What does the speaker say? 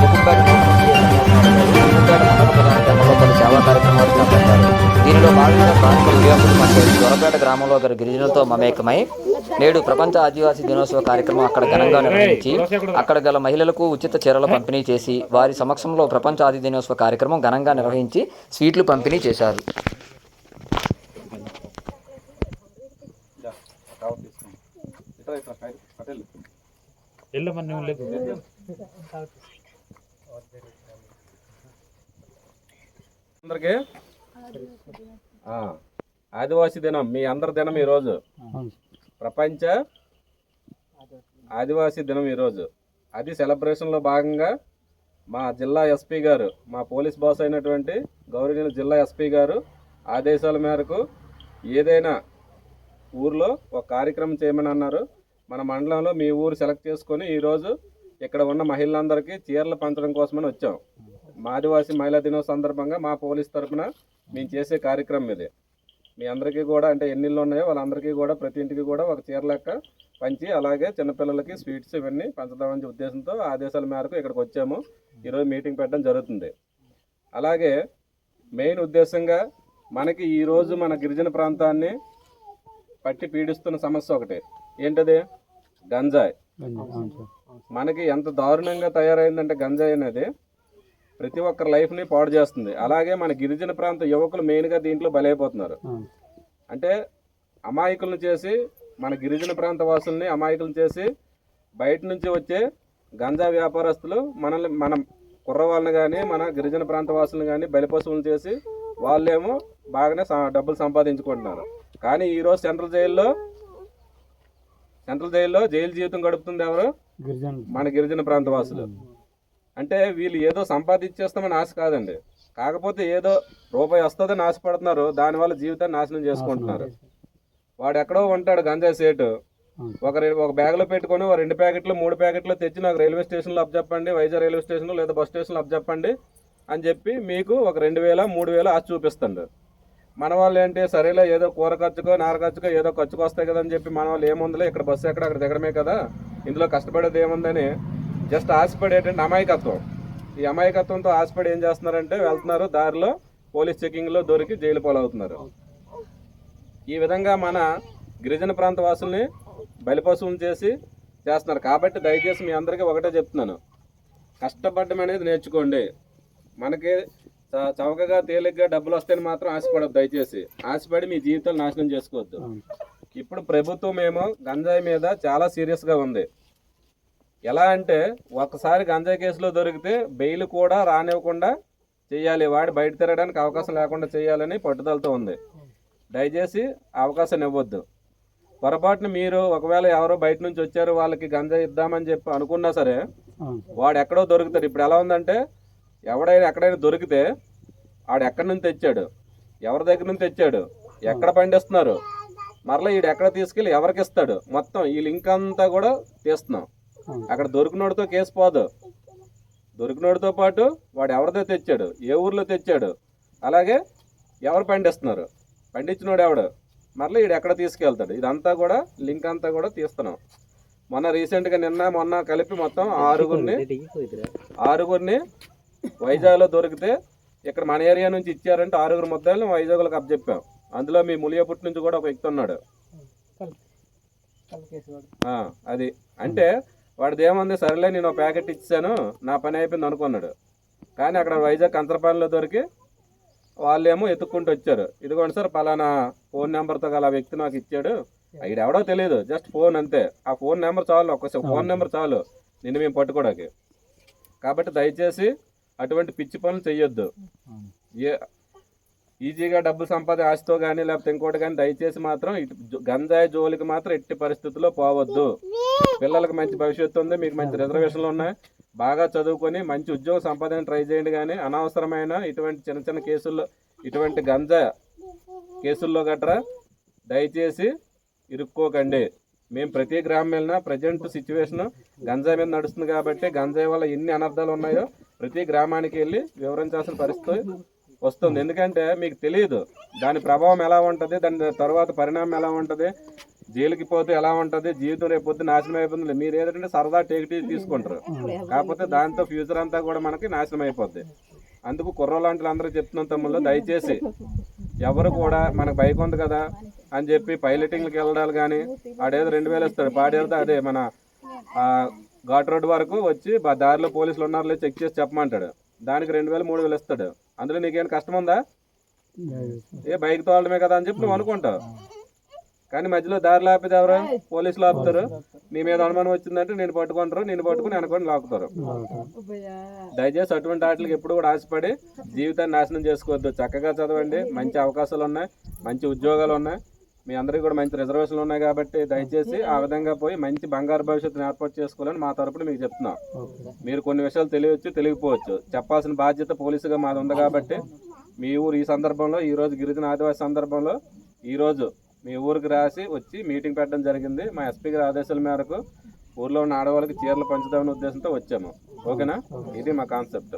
ముకుంపేట పలు సేవా కార్యక్రమాలు చేపట్టారు దీనిలో భాగంగా స్థానిక ఉదయాపురం మండలి దొరపేట గ్రామంలో గల గిరిజనులతో మమేకమై నేడు ప్రపంచ ఆదివాసీ దినోత్సవ కార్యక్రమం అక్కడ ఘనంగా నిర్వహించి అక్కడ గల మహిళలకు ఉచిత చీరల పంపిణీ చేసి వారి సమక్షంలో ప్రపంచ ఆది దినోత్సవ కార్యక్రమం ఘనంగా నిర్వహించి స్వీట్లు పంపిణీ చేశారు. వెళ్ళమని లేదు. అందరికి? ఆదివాసీ దినం మీ అందరి దినం ఈరోజు. ప్రపంచ ఆదివాసీ దినం ఈరోజు. అది సెలబ్రేషన్లో భాగంగా మా జిల్లా ఎస్పీ గారు మా పోలీస్ బాస్ అయినటువంటి గౌరవనీయులు జిల్లా ఎస్పీ గారు ఆదేశాల మేరకు ఏదైనా ఊర్లో ఒక కార్యక్రమం చేయమని అన్నారు. మన మండలంలో మీ ఊరు సెలెక్ట్ చేసుకొని ఈరోజు ఇక్కడ ఉన్న మహిళలందరికీ చీరలు పంచడం కోసమని వచ్చాం. మాదివాసి మహిళా దినం సందర్భంగా మా పోలీస్ తరఫున మేము చేసే కార్యక్రమం ఇది. మీ అందరికీ కూడా అంటే ఎన్ని ఉన్నాయో వాళ్ళందరికీ కూడా ప్రతి ఇంటికి కూడా ఒక చీర లెక్క పంచి అలాగే చిన్నపిల్లలకి స్వీట్స్ ఇవన్నీ పంచదామని ఉద్దేశంతో ఆదేశాల మేరకు ఇక్కడికి వచ్చాము. ఈరోజు మీటింగ్ పెట్టడం జరుగుతుంది. అలాగే మెయిన్ ఉద్దేశంగా మనకి ఈరోజు మన గిరిజన ప్రాంతాన్ని పట్టి పీడిస్తున్న సమస్య ఒకటి. ఏంటది? గంజాయి. మనకి ఎంత దారుణంగా తయారైందంటే గంజాయి అనేది ప్రతి ఒక్కరి లైఫ్ని పాడు చేస్తుంది. అలాగే మన గిరిజన ప్రాంత యువకులు మెయిన్గా దీంట్లో బలైపోతున్నారు. అంటే అమాయకులను చేసి మన గిరిజన ప్రాంత వాసుల్ని అమాయకులను చేసి బయట నుంచి వచ్చే గంజా వ్యాపారస్తులు మనల్ని మన కుర్రవాళ్ళని కానీ మన గిరిజన ప్రాంత వాసులను కానీ బలిపశువులు చేసి వాళ్ళేమో బాగానే డబ్బులు సంపాదించుకుంటున్నారు. కానీ ఈరోజు సెంట్రల్ జైల్లో సెంట్రల్ జైల్లో జైలు జీవితం గడుపుతుంది ఎవరు? మన గిరిజన ప్రాంత వాసులు అంటే వీళ్ళు ఏదో సంపాదించేస్తామని ఆశ కాదండి. కాకపోతే ఏదో రూపాయి వస్తుందని ఆశపడుతున్నారు. దానివల్ల జీవితాన్ని నాశనం చేసుకుంటున్నారు. వాడు ఎక్కడో ఉంటాడు గంజాయి సేటు. ఒక ఒక బ్యాగ్లో పెట్టుకొని ఒక రెండు ప్యాకెట్లు మూడు ప్యాకెట్లు తెచ్చి నాకు రైల్వే స్టేషన్లో అప్ చెప్పండి వైజాగ్ రైల్వే స్టేషన్లో లేదా బస్ స్టేషన్లో అప్ చెప్పండి అని చెప్పి మీకు ఒక రెండు వేల మూడు వేల ఆశ చూపిస్తాడు. మన వాళ్ళు ఏంటి సరేలే ఏదో కూర ఖర్చుకో నార ఖర్చుకో ఏదో ఖర్చుకు వస్తాయి కదా అని చెప్పి మన వాళ్ళు ఏముందిలే ఇక్కడ బస్సు ఎక్కడ అక్కడ దిగడమే కదా. ఇందులో కష్టపడేది ఏముందని జస్ట్ ఆశపడేటువంటి అమాయకత్వం. ఈ అమాయకత్వంతో ఆశపడి ఏం చేస్తున్నారంటే వెళ్తున్నారు దారిలో పోలీస్ చెకింగ్లో దొరికి జైలు పాలవుతున్నారు. ఈ విధంగా మన గిరిజన ప్రాంత వాసుల్ని బలిపశువులు చేసి చేస్తున్నారు. కాబట్టి దయచేసి మీ అందరికీ ఒకటే చెప్తున్నాను. కష్టపడడం అనేది నేర్చుకోండి. మనకి చ- చవకగా తేలిగ్గా డబ్బులు వస్తాయని మాత్రం ఆశపడద్దు దయచేసి. ఆశపడి మీ జీవితాలు నాశనం చేసుకోవద్దు. ఇప్పుడు ప్రభుత్వం ఏమో గంజాయి మీద చాలా సీరియస్గా ఉంది. ఎలా అంటే ఒకసారి గంజాయి కేసులో దొరికితే బెయిల్ కూడా రానివ్వకుండా చేయాలి. వాడి బయట తిరగడానికి అవకాశం లేకుండా చేయాలని పట్టుదలతో ఉంది. దయచేసి అవకాశం ఇవ్వద్దు. పొరపాటున మీరు ఒకవేళ ఎవరో బయట నుంచి వచ్చారు వాళ్ళకి గంజాయి ఇద్దామని చెప్పి అనుకున్నా సరే వాడు ఎక్కడో దొరుకుతాడు. ఇప్పుడు ఎలా ఉందంటే ఎవడైనా ఎక్కడైనా దొరికితే వాడు ఎక్కడి నుంచి తెచ్చాడు? ఎవరి దగ్గర నుంచి తెచ్చాడు? ఎక్కడ పండిస్తున్నారు? మరలా వీడు ఎక్కడ తీసుకెళ్ళి ఎవరికి ఇస్తాడు? మొత్తం ఈ లింక్ అంతా కూడా తీస్తున్నాం. అక్కడ దొరికినోడితో కేసు పోదు. దొరికినోడితో పాటు వాడు ఎవరితో తెచ్చాడు? ఏ ఊర్లో తెచ్చాడు? అలాగే ఎవరు పండిస్తున్నారు? పండించినోడు ఎవడు? మరలా వీడు ఎక్కడ తీసుకెళ్తాడు? ఇదంతా కూడా లింక్ అంతా కూడా తీస్తున్నాం. మొన్న రీసెంట్గా నిన్న మొన్న కలిపి మొత్తం ఆరుగురిని ఆరుగురిని వైజాగ్లో దొరికితే ఇక్కడ మన ఏరియా నుంచి ఇచ్చారంటే ఆరుగురు ముద్దాయిలను వైజాగ్లోకి అప్పచెప్పాం అందులో మీ ములియాపుట్టి నుంచి కూడా ఒక వ్యక్తి ఉన్నాడు. అది. అంటే వాడిది ఏముంది సరేలే నేను ఒక ప్యాకెట్ ఇచ్చాను నా పని అయిపోయింది అనుకున్నాడు. కానీ అక్కడ వైజాగ్ కంతరపాలెంలో దొరికి వాళ్ళేమో ఎత్తుక్కుంటూ వచ్చారు. ఇదిగోండి సార్ పలానా ఫోన్ నెంబర్తో గల ఆ వ్యక్తి నాకు ఇచ్చాడు. ఇక్కడ ఎవడో తెలియదు జస్ట్ ఫోన్ అంతే. ఆ ఫోన్ నెంబర్ చాలు ఒక్కసారి ఫోన్ నెంబర్ చాలు నిన్ను మేము పట్టుకోవడానికి కాబట్టి దయచేసి అటువంటి పిచ్చి పనులు చెయ్యొద్దు. ఏ ఈజీగా డబ్బు సంపాద ఆశతో కానీ లేకపోతే ఇంకోటి కానీ దయచేసి మాత్రం గంజాయి జోలికి మాత్రం ఎట్టి పరిస్థితుల్లో పోవద్దు. పిల్లలకు మంచి భవిష్యత్తు ఉంది మీకు మంచి రిజర్వేషన్లు ఉన్నాయి. బాగా చదువుకొని మంచి ఉద్యోగం సంపాదన ట్రై చేయండి కానీ అనవసరమైన ఇటువంటి చిన్న చిన్న కేసుల్లో ఇటువంటి గంజా కేసుల్లో గట్రా దయచేసి ఇరుక్కోకండి. మేము ప్రతి గ్రామం వెళ్ళినా ప్రజెంట్ సిచ్యువేషన్ గంజాయి మీద నడుస్తుంది కాబట్టి గంజాయి వల్ల ఎన్ని అనర్థాలు ఉన్నాయో ప్రతి గ్రామానికి వెళ్ళి వివరించాల్సిన పరిస్థితి వస్తుంది. ఎందుకంటే మీకు తెలియదు దాని ప్రభావం ఎలా ఉంటుంది దాని తర్వాత పరిణామం ఎలా ఉంటుంది జైలుకి పోతే ఎలా ఉంటుంది జీవితం రేపు పొద్దు నాశనం అయిపోతుంది. మీరు ఏదంటే సరదా టేక్ తీసుకుంటారు. కాకపోతే దాంతో ఫ్యూచర్ అంతా కూడా మనకి నాశనం అయిపోద్ది. అందుకు కుర్రలాంటి అందరూ చెప్తున్నాం తమ్ముళ్ళు దయచేసి ఎవరు కూడా మనకు బైక్ ఉంది కదా. అని చెప్పి పైలటింగ్కి వెళ్ళడాలు కానీ ఆడేదో రెండు వేలు ఇస్తాడు. పాడేదో అదే మన ఘాట్ రోడ్ వరకు వచ్చి దారిలో పోలీసులు ఉన్నారు చెక్ చేసి చెప్పమంటాడు. దానికి రెండు వేలు మూడు వేలు ఇస్తాడు. అందులో నీకేమైనా కష్టం ఉందా? ఏ బైక్ తోలడమే కదా అని చెప్పి నువ్వు అనుకుంటావు. కానీ మధ్యలో దారిలో ఆపేది ఎవరు? పోలీసులు ఆపుతారు నీ మీద అనుమానం వచ్చిందంటే నేను పట్టుకుంటారు నేను పట్టుకుని అనుకొని లాక్కుతారు దయచేసి అటువంటి వాటికి ఎప్పుడు కూడా ఆశపడి జీవితాన్ని నాశనం చేసుకోవద్దు. చక్కగా చదవండి. మంచి అవకాశాలు ఉన్నాయి. మంచి ఉద్యోగాలు ఉన్నాయి. మీ అందరికీ కూడా మంచి రిజర్వేషన్లు ఉన్నాయి కాబట్టి దయచేసి ఆ విధంగా పోయి మంచి బంగారు భవిష్యత్తుని ఏర్పాటు చేసుకోవాలని మా తరపున మీకు చెప్తున్నాం. మీరు కొన్ని విషయాలు తెలియవచ్చు తెలియకపోవచ్చు. చెప్పాల్సిన బాధ్యత పోలీసుగా మాది ఉంది కాబట్టి మీ ఊరు ఈ సందర్భంలో ఈ రోజు గిరిజన ఆదివాసీ సందర్భంలో ఈ రోజు మీ ఊరికి రాసి వచ్చి మీటింగ్ పెట్టడం జరిగింది. మా ఎస్పీ గారి ఆదేశాల మేరకు ఊర్లో ఉన్న ఆడవాళ్ళకి చీరలు పంచుదామనే ఉద్దేశంతో వచ్చాము. ఓకేనా? ఇది మా కాన్సెప్ట్.